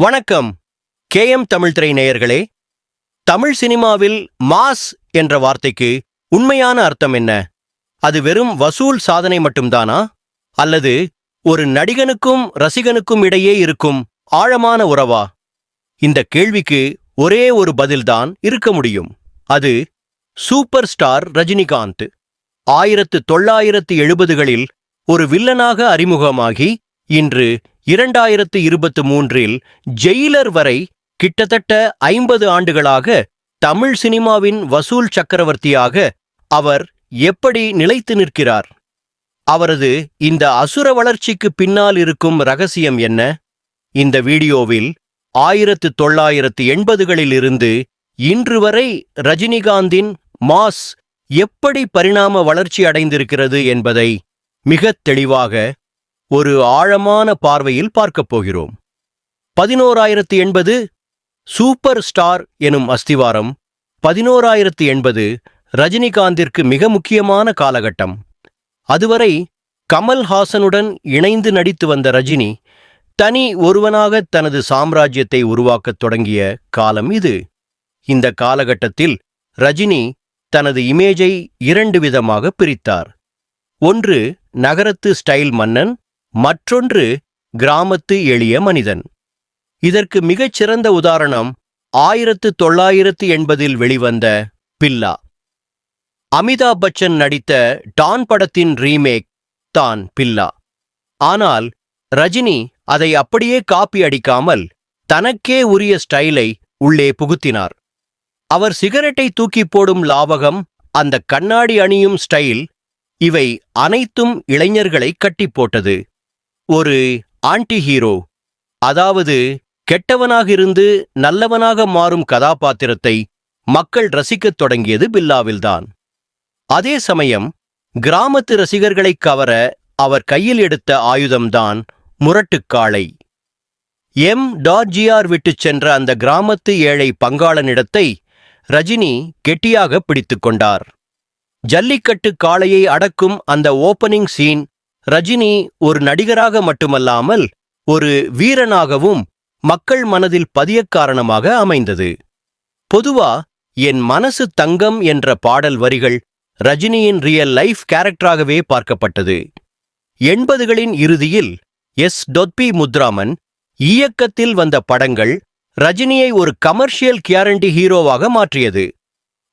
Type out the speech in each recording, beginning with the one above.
வணக்கம். K. M. Tamil திரை நேயர்களே தமிழ் சினிமாவில் மாஸ் என்ற வார்த்தைக்கு உண்மையான அர்த்தம் என்ன? அது வெறும் வசூல் சாதனை மட்டும்தானா? அல்லது ஒரு நடிகனுக்கும் ரசிகனுக்கும் இடையே இருக்கும் ஆழமான உறவா? இந்த கேள்விக்கு ஒரே ஒரு பதில்தான் இருக்க முடியும். அது சூப்பர் ஸ்டார் ரஜினிகாந்த். ஆயிரத்து தொள்ளாயிரத்து எழுபதுகளில் ஒரு வில்லனாக அறிமுகமாகி இன்று இரண்டாயிரத்து இருபத்து மூன்றில் ஜெயிலர் வரை கிட்டத்தட்ட ஐம்பது ஆண்டுகளாக தமிழ் சினிமாவின் வசூல் சக்கரவர்த்தியாக அவர் எப்படி நிலைத்து நிற்கிறார்? அவரது இந்த அசுர வளர்ச்சிக்கு பின்னால் இருக்கும் ரகசியம் என்ன? இந்த வீடியோவில் ஆயிரத்து தொள்ளாயிரத்து எண்பதுகளில் இருந்து இன்று வரை ரஜினிகாந்தின் மாஸ் எப்படி பரிணாம வளர்ச்சி அடைந்திருக்கிறது என்பதை மிகத் தெளிவாக ஒரு ஆழமான பார்வையில் பார்க்கப் போகிறோம். பதினோராயிரத்து எண்பது சூப்பர் ஸ்டார் எனும் அஸ்திவாரம் பதினோராயிரத்து எண்பது ரஜினிகாந்திற்கு மிக முக்கியமான காலகட்டம். அதுவரை கமல்ஹாசனுடன் இணைந்து நடித்து வந்த ரஜினி தனி ஒருவனாக தனது சாம்ராஜ்யத்தை உருவாக்கத் தொடங்கிய காலம் இது. இந்த காலகட்டத்தில் ரஜினி தனது இமேஜை இரண்டு விதமாக பிரித்தார். ஒன்று நகரத்து ஸ்டைல் மன்னன் மற்றொன்று கிராமத்து எளிய மனிதன். இதற்கு மிகச் சிறந்த உதாரணம் ஆயிரத்து தொள்ளாயிரத்து எண்பதில் வெளிவந்த பில்லா. அமிதாப் பச்சன் நடித்த டான் படத்தின் ரீமேக் தான் பில்லா. ஆனால் ரஜினி அதை அப்படியே காப்பி அடிக்காமல் தனக்கே உரிய ஸ்டைலை உள்ளே புகுத்தினார். அவர் சிகரெட்டை தூக்கி போடும் லாவகம் அந்த கண்ணாடி அணியும் ஸ்டைல் இவை அனைத்தும் இளைஞர்களை கட்டி போட்டது. ஒரு ஆன்டி ஹீரோ அதாவது கெட்டவனாக இருந்து நல்லவனாக மாறும் கதாபாத்திரத்தை மக்கள் ரசிக்கத் தொடங்கியது பில்லாவில்தான். அதே சமயம் கிராமத்து ரசிகர்களைக் கவர அவர் கையில் எடுத்த ஆயுதம்தான் முரட்டுக்காளை எம். டார்ஜியார் விட்டுச் சென்ற அந்த கிராமத்து ஏழை பங்காளனிடத்தை ரஜினி கெட்டியாக பிடித்துக் கொண்டார். ஜல்லிக்கட்டு காளையை அடக்கும் அந்த ஓப்பனிங் சீன் ரஜினி ஒரு நடிகராக மட்டுமல்லாமல் ஒரு வீரனாகவும் மக்கள் மனதில் பதியக் காரணமாக அமைந்தது. பொதுவா என் மனசு தங்கம் என்ற பாடல் வரிகள் ரஜினியின் ரியல் லைஃப் கேரக்டராகவே பார்க்கப்பட்டது. எண்பதுகளின் இறுதியில் எஸ். டொத்பி முத்ராமன் இயக்கத்தில் வந்த படங்கள் ரஜினியை ஒரு கமர்ஷியல் கியாரண்டி ஹீரோவாக மாற்றியது.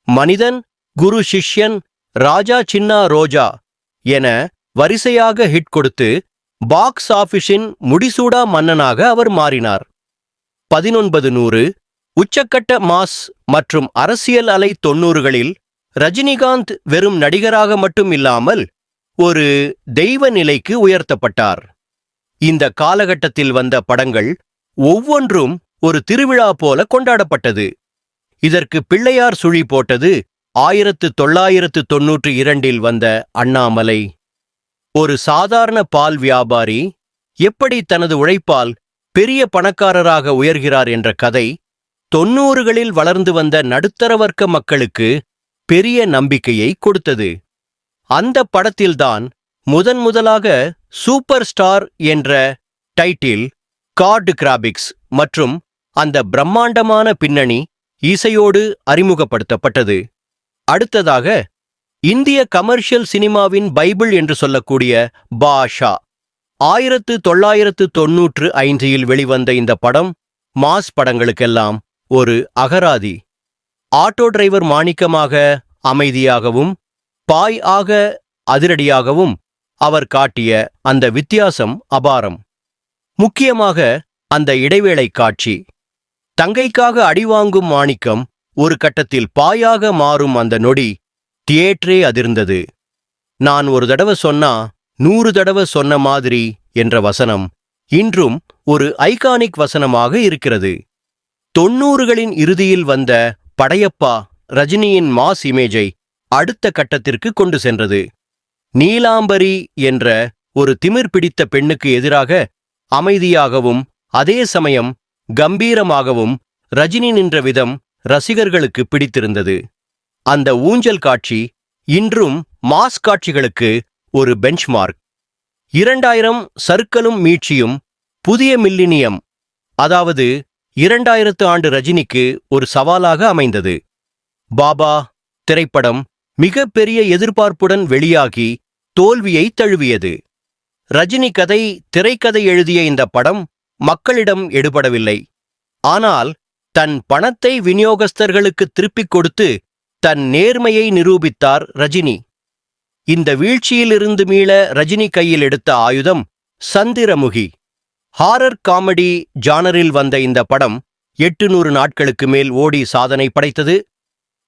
மனிதன் குரு சிஷ்யன் ராஜா சின்னா ரோஜா என வரிசையாக ஹிட் கொடுத்து பாக்ஸ் ஆபிஸின் முடிசூடா மன்னனாக அவர் மாறினார். பதினொன்பது நூறு உச்சக்கட்ட மாஸ் மற்றும் அரசியல் அலை தொன்னூறுகளில் ரஜினிகாந்த் வெறும் நடிகராக மட்டும் இல்லாமல் ஒரு தெய்வ நிலைக்கு உயர்த்தப்பட்டார். இந்த காலகட்டத்தில் வந்த படங்கள் ஒவ்வொன்றும் ஒரு திருவிழா போல கொண்டாடப்பட்டது. இதற்கு பிள்ளையார் சுழி போட்டது ஆயிரத்து தொள்ளாயிரத்து தொன்னூற்று இரண்டில் வந்த அண்ணாமலை. ஒரு சாதாரண பால் வியாபாரி எப்படி தனது உழைப்பால் பெரிய பணக்காரராக உயர்கிறார் என்ற கதை தொன்னூறுகளில் வளர்ந்து வந்த நடுத்தர வர்க்க மக்களுக்கு பெரிய நம்பிக்கையை கொடுத்தது. அந்த படத்தில்தான் முதன் முதலாக சூப்பர் ஸ்டார் என்ற டைட்டில் கார்டு கிராபிக்ஸ் மற்றும் அந்த பிரம்மாண்டமான பின்னணி இசையோடு அறிமுகப்படுத்தப்பட்டது. அடுத்ததாக இந்திய கமர்ஷியல் சினிமாவின் பைபிள் என்று சொல்லக்கூடிய பாஷா ஆயிரத்து தொள்ளாயிரத்து தொன்னூற்று ஐந்தில் வெளிவந்த இந்த படம் மாஸ் படங்களுக்கெல்லாம் ஒரு அகராதி. ஆட்டோ டிரைவர் மாணிக்கமாக அமைதியாகவும் பாய் ஆக அதிரடியாகவும் அவர் காட்டிய அந்த வித்தியாசம் அபாரம். முக்கியமாக அந்த இடைவேளை காட்சி. தங்கைக்காக அடிவாங்கும் மாணிக்கம் ஒரு கட்டத்தில் பாயாக மாறும் அந்த நொடி தியேட்டரே அதிர்ந்தது. நான் ஒரு தடவை சொன்னா நூறு தடவை சொன்ன மாதிரி என்ற வசனம் இன்றும் ஒரு ஐகானிக் வசனமாக இருக்கிறது. தொன்னூறுகளின் இறுதியில் வந்த படையப்பா ரஜினியின் மாஸ் இமேஜை அடுத்த கட்டத்திற்கு கொண்டு சென்றது. நீலாம்பரி என்ற ஒரு திமிர் பிடித்த பெண்ணுக்கு எதிராக அமைதியாகவும் அதே சமயம் கம்பீரமாகவும் ரஜினி நின்ற விதம் ரசிகர்களுக்கு பிடித்திருந்தது. அந்த ஊஞ்சல் காட்சி இன்றும் மாஸ் காட்சிகளுக்கு ஒரு பெஞ்ச்மார்க் இரண்டாயிரம் சர்க்கலும் மீட்சியும் புதிய மில்லினியம் அதாவது இரண்டாயிரத்து ஆண்டு ரஜினிக்கு ஒரு சவாலாக அமைந்தது. பாபா திரைப்படம் மிகப்பெரிய எதிர்பார்ப்புடன் வெளியாகி தோல்வியை தழுவியது. ரஜினி கதை திரைக்கதை எழுதிய இந்த படம் மக்களிடம் எடுபடவில்லை. ஆனால் தன் பணத்தை விநியோகஸ்தர்களுக்கு திருப்பிக் கொடுத்து தன் நேர்மையை நிரூபித்தார் ரஜினி. இந்த வீழ்ச்சியிலிருந்து மீள ரஜினி கையில் எடுத்த ஆயுதம் சந்திரமுகி. ஹாரர் காமெடி ஜானரில் வந்த இந்த படம் எட்டுநூறு நாட்களுக்கு மேல் ஓடி சாதனை படைத்தது.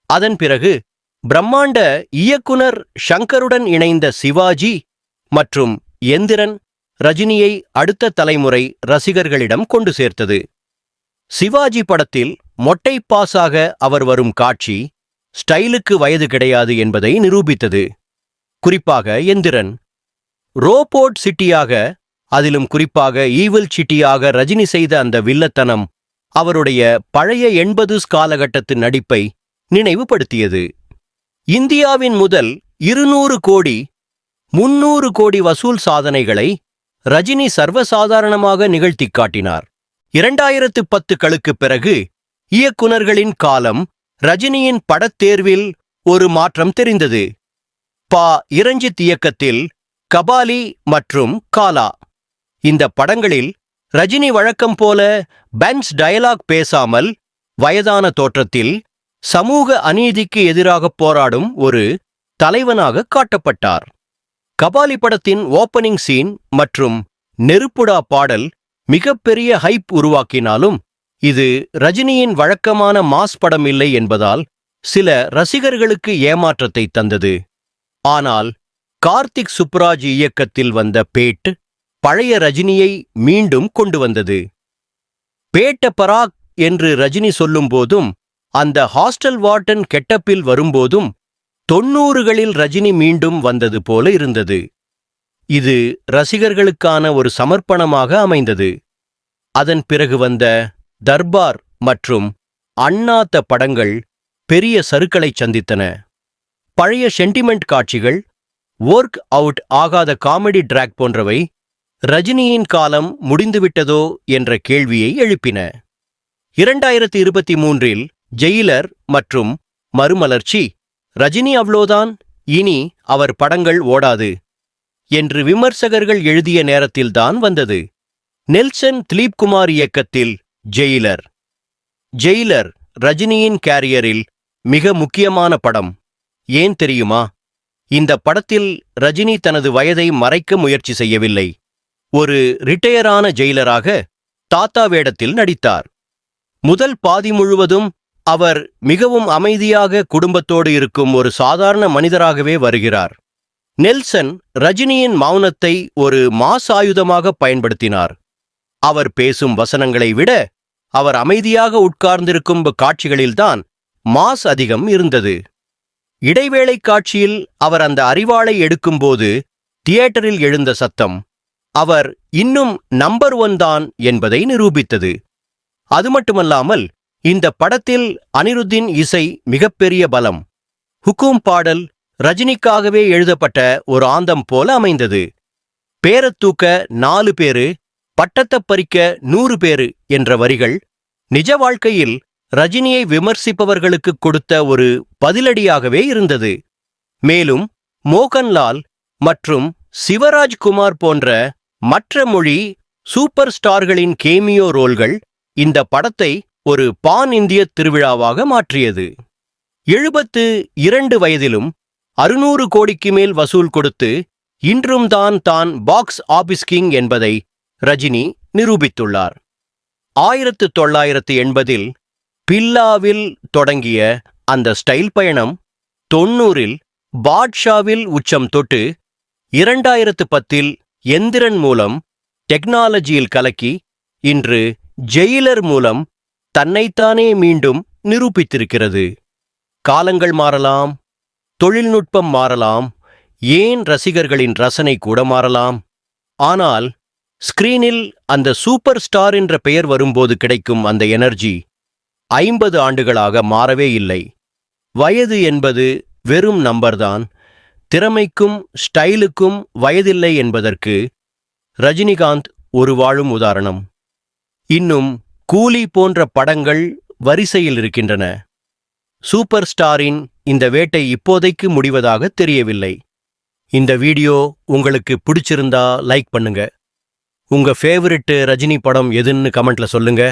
அதன் பிறகு பிரம்மாண்ட இயக்குனர் ஷங்கருடன் இணைந்த சிவாஜி மற்றும் எந்திரன் ரஜினியை அடுத்த தலைமுறை ரசிகர்களிடம் கொண்டு சேர்த்தது. சிவாஜி படத்தில் மொட்டை பாஸாக அவர் வரும் காட்சி ஸ்டைலுக்கு வயது கிடையாது என்பதை நிரூபித்தது. குறிப்பாக எந்திரன். ரோபோட் சிட்டியாக அதிலும் குறிப்பாக ஈவில் சிட்டியாக ரஜினி செய்த அந்த வில்லத்தனம் அவருடைய பழைய எண்பது காலகட்டத்து நடிப்பை நினைவுபடுத்தியது. இந்தியாவின் முதல் இருநூறு கோடி முன்னூறு கோடி வசூல் சாதனைகளை ரஜினி சர்வசாதாரணமாக நிகழ்த்திக் காட்டினார். இரண்டாயிரத்து பத்துக்களுக்குப் பிறகு இயக்குனர்களின் காலம் ரஜினியின் படத்தேர்வில் ஒரு மாற்றம் தெரிந்தது. பா. இரஞ்சித் இயக்கத்தில் கபாலி மற்றும் காலா. இந்த படங்களில் ரஜினி வழக்கம் போல பென்ஸ் டயலாக் பேசாமல் வயதான தோற்றத்தில் சமூக அநீதிக்கு எதிராக போராடும் ஒரு தலைவனாக காட்டப்பட்டார். கபாலி படத்தின் ஓப்பனிங் சீன் மற்றும் நெருப்புடா பாடல் மிகப்பெரிய ஹைப் உருவாக்கினாலும் இது ரஜினியின் வழக்கமான மாஸ் படம் இல்லை என்பதால் சில ரசிகர்களுக்கு ஏமாற்றத்தை தந்தது. ஆனால் கார்த்திக் சுப்ராஜ் இயக்கத்தில் வந்த பேட் பழைய ரஜினியை மீண்டும் கொண்டு வந்தது. பேட்ட பராக் என்று ரஜினி சொல்லும்போதும் அந்த ஹாஸ்டல் வார்டன் கெட்டப்பில் வரும்போதும் தொன்னூறுகளில் ரஜினி மீண்டும் வந்தது போல இருந்தது. இது ரசிகர்களுக்கான ஒரு சமர்ப்பணமாக அமைந்தது. அதன் பிறகு வந்த தர்பார் மற்றும் அண்ணாத்த படங்கள் பெரிய சருக்களை சந்தித்தன. பழைய சென்டிமெண்ட் காட்சிகள் ஒர்க் அவுட் ஆகாத காமெடி ட்ராக் போன்றவை ரஜினியின் காலம் முடிந்துவிட்டதோ என்ற கேள்வியை எழுப்பின. இரண்டாயிரத்தி இருபத்தி மூன்றில் ஜெயிலர் மற்றும் மறுமலர்ச்சி ரஜினி அவ்ளோதான் இனி அவர் படங்கள் ஓடாது என்று விமர்சகர்கள் எழுதிய நேரத்தில்தான் வந்தது. நெல்சன் திலீப்குமார் இயக்கத்தில் ஜெயிலர். ஜெயிலர் ரஜினியின் கேரியரில் மிக முக்கியமான படம். ஏன் தெரியுமா? இந்த படத்தில் ரஜினி தனது வயதை மறைக்க முயற்சி செய்யவில்லை. ஒரு ரிட்டையரான ஜெயிலராக தாத்தா வேடத்தில் நடித்தார். முதல் பாதி முழுவதும் அவர் மிகவும் அமைதியாக குடும்பத்தோடு இருக்கும் ஒரு சாதாரண மனிதராகவே வருகிறார். நெல்சன் ரஜினியின் மௌனத்தை ஒரு மாஸ் பயன்படுத்தினார். அவர் பேசும் வசனங்களை விட அவர் அமைதியாக உட்கார்ந்திருக்கும் காட்சிகளில்தான் மாஸ் அதிகம் இருந்தது. இடைவேளை காட்சியில் அவர் அந்த அறிவாளை எடுக்கும்போது தியேட்டரில் எழுந்த சத்தம் அவர் இன்னும் நம்பர் ஒன் தான் என்பதை நிரூபித்தது. அது மட்டுமல்லாமல் இந்த படத்தில் அனிருத்தின் இசை மிகப்பெரிய பலம் ஹுக்கும் பாடல் ரஜினிக்காகவே எழுதப்பட்ட ஒரு ஆந்தம் போல அமைந்தது. பேரத் தூக்க நாலு பேரு பட்டத்தைப் பறிக்க நூறு பேரு என்ற வரிகள் நிஜ வாழ்க்கையில் ரஜினியை விமர்சிப்பவர்களுக்கு கொடுத்த ஒரு பதிலடியாகவே இருந்தது. மேலும் மோகன்லால் மற்றும் சிவராஜ் குமார் போன்ற மற்ற மொழி சூப்பர் ஸ்டார்களின் கேமியோ ரோல்கள் இந்த படத்தை ஒரு பான் இந்திய திருவிழாவாக மாற்றியது. எழுபத்து இரண்டு வயதிலும் அறுநூறு கோடிக்கு மேல் வசூல் கொடுத்து இன்றும் தான் தான் பாக்ஸ் ஆபீஸ் கிங் என்பதை ரஜினி நிரூபித்துள்ளார். ஆயிரத்து தொள்ளாயிரத்து எண்பதில் பில்லாவில் தொடங்கிய அந்த ஸ்டைல் பயணம் தொன்னூறில் பாட்ஷாவில் உச்சம் தொட்டு இரண்டாயிரத்து பத்தில் எந்திரன் மூலம் டெக்னாலஜியில் கலக்கி இன்று ஜெயிலர் மூலம் தன்னைத்தானே மீண்டும் நிரூபித்திருக்கிறது. காலங்கள் மாறலாம் தொழில்நுட்பம் மாறலாம் ஏன் ரசிகர்களின் ரசனை கூட மாறலாம். ஆனால் ஸ்கிரீனில் அந்த சூப்பர் ஸ்டார் என்ற பெயர் வரும்போது கிடைக்கும் அந்த எனர்ஜி ஐம்பது ஆண்டுகளாக மாறவே இல்லை. வயது என்பது வெறும் நம்பர்தான். திறமைக்கும் ஸ்டைலுக்கும் வயதில்லை என்பதற்கு ரஜினிகாந்த் ஒரு வாழும் உதாரணம். இன்னும் கூலி போன்ற படங்கள் வரிசையில் இருக்கின்றன. சூப்பர் ஸ்டாரின் இந்த வேட்டை இப்போதைக்கு முடிவதாக தெரியவில்லை. இந்த வீடியோ உங்களுக்கு பிடிச்சிருந்தா லைக் பண்ணுங்க. உங்க ஃபேவரிட் ரஜினி படம் எதுன்னு கமெண்ட்ல சொல்லுங்க.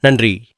நன்றி.